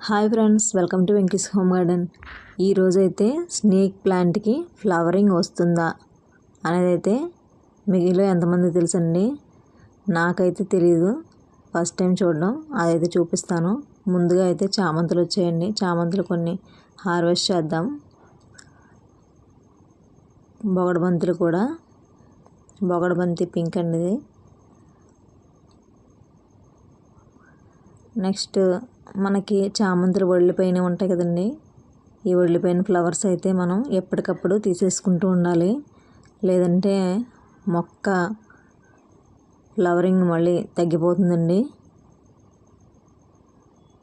Hi friends welcome to Venky's home garden. ఈరోజైతే snake ప్లాంట్కి flowering వస్తుందా అనేది అయితే మిగిలిలో ఎంతమంది తెలుసండి? నాకైతే తెలియదు ఫస్ట్ టైం చూడడం అదైతే చూపిస్తాను. ముందుగా అయితే చామంతులు వచ్చాయండి. చామంతులు కొన్ని హార్వెస్ట్ చేద్దాం. బొగడబంతులు కూడా. బొగడబంతి పింక్ అండి ఇది. నెక్స్ట్ మనకి చామంతులు ఒళ్ళిపోయిన ఉంటాయి కదండి. ఈ వడిలిపోయిన ఫ్లవర్స్ అయితే మనం ఎప్పటికప్పుడు తీసేసుకుంటూ ఉండాలి. లేదంటే మొక్క ఫ్లవరింగ్ మళ్ళీ తగ్గిపోతుందండి.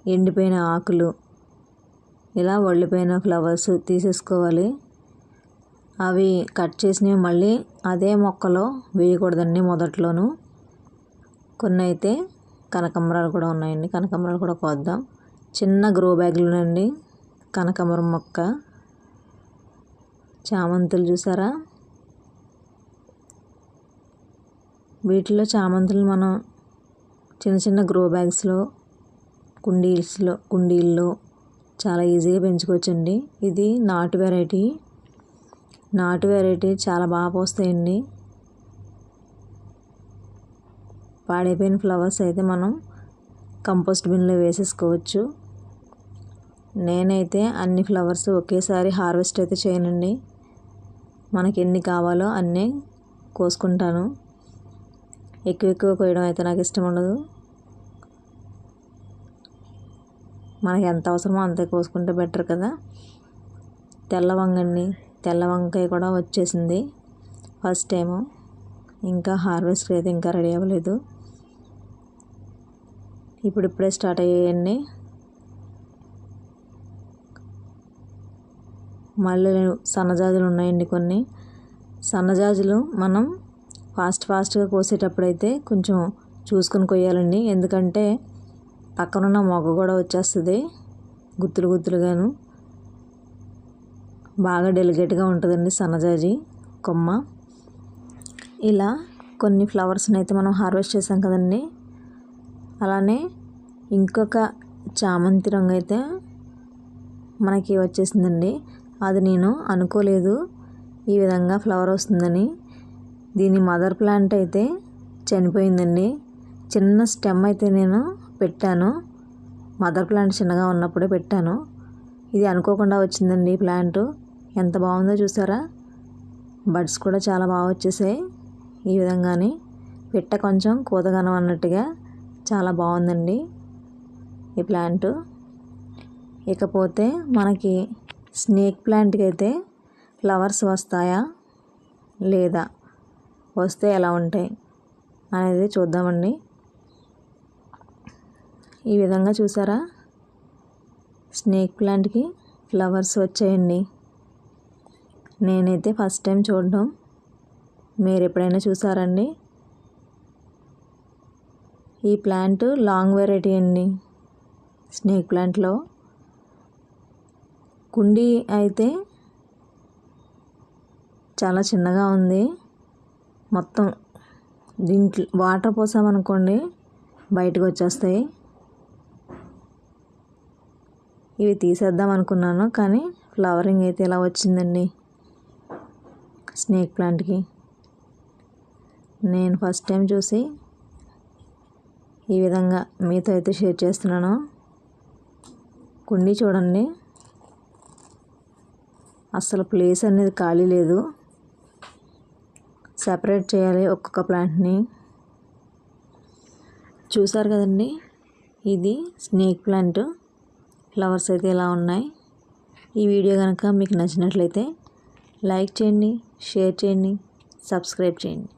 ఎండిపోయిన ఆకులు ఇలా ఒళ్ళిపోయిన ఫ్లవర్స్ తీసేసుకోవాలి. అవి కట్ చేసినవి మళ్ళీ అదే మొక్కలో వేయకూడదండి మొదట్లోనూ. కొన్ని అయితే కనకాంబరాలు కూడా ఉన్నాయండి. కనకాంబరాలు కూడా కోద్దాం చిన్న గ్రో బ్యాగ్లోనండి కనకాంబరం మొక్క. చామంతులు చూసారా? వీటిలో చామంతులు మనం చిన్న చిన్న గ్రో బ్యాగ్స్లో కుండీల్స్లో కుండీల్లో చాలా ఈజీగా పెంచుకోవచ్చండి. ఇది నాటు వెరైటీ నాటు వెరైటీ చాలా బాగా పోస్తాయండి. పాడైపోయిన ఫ్లవర్స్ అయితే మనం కంపోస్ట్ బిన్లో వేసేసుకోవచ్చు. నేనైతే అన్ని ఫ్లవర్స్ ఒకేసారి హార్వెస్ట్ అయితే చేయనండి. మనకి ఎన్ని కావాలో అన్నీ కోసుకుంటాను. ఎక్కువ ఎక్కువ కోయడం అయితే నాకు ఇష్టం ఉండదు. మనకి ఎంత అవసరమో అంతే కోసుకుంటే బెటర్ కదా. తెల్ల వంగండి తెల్ల వంకాయ కూడా వచ్చేసింది ఫస్ట్ టైము. ఇంకా హార్వెస్ట్ అయితే ఇంకా రెడీ అవ్వలేదు. ఇప్పుడు ఇప్పుడే స్టార్ట్ అయ్యాయన్నీ మళ్ళీ సన్నజాజులు ఉన్నాయండి కొన్ని. సన్నజాజులు మనం ఫాస్ట్ ఫాస్ట్గా కోసేటప్పుడైతే కొంచెం చూసుకొని కొయ్యాలండి. ఎందుకంటే పక్కనున్న మొగ్గ కూడా వచ్చేస్తుంది గుత్తులు గుత్తులుగాను. బాగా డెలికేట్గా ఉంటుందండి సన్నజాజి కొమ్మ. ఇలా కొన్ని ఫ్లవర్స్ని అయితే మనం హార్వెస్ట్ చేసాం కదండి. అలానే ఇంకొక చామంతి రంగు అయితే మనకి వచ్చేసిందండి. అది నేను అనుకోలేదు. ఈ విధంగా ఫ్లవర్ వస్తుందని. దీని మదర్ ప్లాంట్ అయితే చనిపోయిందండి. చిన్న స్టెమ్ అయితే నేను పెట్టాను. మదర్ ప్లాంట్ చిన్నగా ఉన్నప్పుడే పెట్టాను. ఇది అనుకోకుండా వచ్చిందండి ప్లాంట్. ఎంత బాగుందో చూసారా? బడ్స్ కూడా చాలా బాగా వచ్చేసాయి. ఈ విధంగానే పిట్ట కొంచెం కూతగనం అన్నట్టుగా చాలా బాగుందండి ఈ ప్లాంట్. ఇకపోతే మనకి స్నేక్ ప్లాంట్కి అయితే ఫ్లవర్స్ వస్తాయా? లేదా? వస్తే ఎలా ఉంటాయి? అనేది చూద్దామండి. ఈ విధంగా చూసారా? స్నేక్ ప్లాంట్కి ఫ్లవర్స్ వచ్చాయండి. నేనైతే ఫస్ట్ టైం చూడడం. మీరు ఎప్పుడైనా చూసారండి? ఈ ప్లాంట్ లాంగ్ వెరైటీ అండి. స్నేక్ ప్లాంట్లో. కుండీ అయితే చాలా చిన్నగా ఉంది. మొత్తం దీంట్లో వాటర్ పోసామనుకోండి బయటకు వచ్చేస్తాయి. ఇవి తీసేద్దాం అనుకున్నాను కానీ ఫ్లవరింగ్ అయితే ఇలా వచ్చిందండి స్నేక్ ప్లాంట్కి. నేను ఫస్ట్ టైం చూసి ఈ విధంగా మీతో అయితే షేర్ చేస్తున్నాను. కుండీ చూడండి. అసలు ప్లేస్ అనేది ఖాళీ లేదు. సపరేట్ చేయాలి ఒక్కొక్క ప్లాంట్ని. చూసారు కదండి? ఇది స్నేక్ ప్లాంట్. ఫ్లవర్స్ అయితే ఇలా ఉన్నాయి. ఈ వీడియో కనుక మీకు నచ్చినట్లయితే లైక్ చేయండి షేర్ చేయండి సబ్స్క్రైబ్ చేయండి.